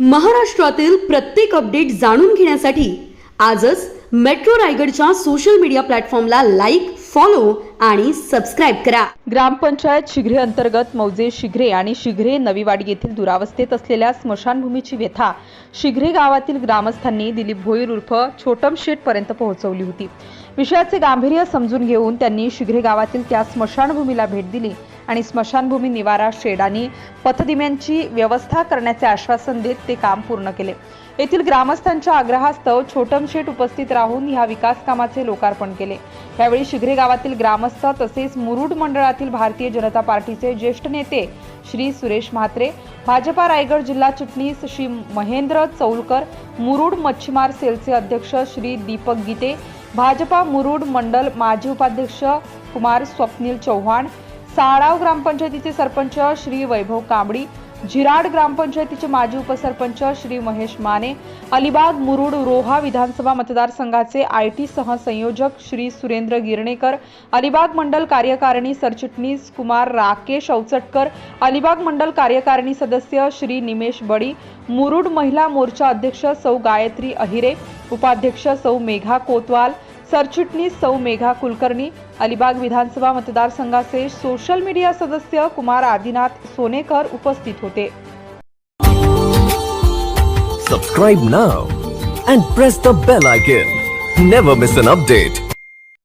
महाराष्ट्रातील प्रत्येक अपडेट जाणून घेण्यासाठी आजच मेट्रो रायगडच्या सोशल मीडिया प्लॅटफॉर्मला लाईक फॉलो आणि सबस्क्राईब करा. ग्रामपंचायत शिघ्रे अंतर्गत मौजे शिघ्रे आणि शिघ्रे नवीवाडी येथील दुरावस्थेत असलेल्या स्मशानभूमीची व्यथा शिघ्रे गावातील ग्रामस्थांनी दिलीप भोईर उर्फ छोटम शेठ पर्यंत पोहोचवली होती. विषयाचे गांभीर्य समजून घेऊन त्यांनी शिघ्रे गावातील त्या स्मशानभूमीला भेट दिली. आणि स्मशानभूमी निवारा शेडानी पथदिम्यांची व्यवस्था करण्याचे आश्वासन देत ते काम पूर्ण केले. येथील ग्रामस्थांच्या आग्रहास्तव छोटमशेट उपस्थित राहून ह्या विकास कामाचे लोकार्पण केले. यावेळी शिघ्रे गावातील ग्रामस्थ तसेच मुरुड मंडळातील भारतीय जनता पार्टीचे ज्येष्ठ नेते श्री सुरेश म्हात्रे भाजपा रायगड जिल्हा चिटणीस श्री महेंद्र चौलकर मुरुड मच्छीमार सेलचे अध्यक्ष श्री दीपक गीते भाजपा मुरुड मंडल माजी उपाध्यक्ष कुमार स्वप्नील चव्हाण साळाव ग्रामपंचायतीचे सरपंच श्री वैभव कांबडी झिराड ग्रामपंचायतीचे माजी उपसरपंच श्री महेश माने अलिबाग मुरुड रोहा विधानसभा मतदारसंघाचे आय टी सहसंयोजक श्री सुरेंद्र गिरणेकर अलिबाग मंडल कार्यकारिणी सरचिटणीस कुमार राकेश अवचटकर अलिबाग मंडल कार्यकारिणी सदस्य श्री निमेश बडी मुरुड महिला मोर्चा अध्यक्ष सौ गायत्री अहिरे उपाध्यक्ष सौ मेघा कोतवाल सरचिटणीस सौ मेघा कुलकर्णी अलिबाग विधानसभा मतदारसंघाचे सोशल मीडिया सदस्य कुमार आदिनाथ सोनेकर उपस्थित होते. Subscribe now and press the bell icon never miss an update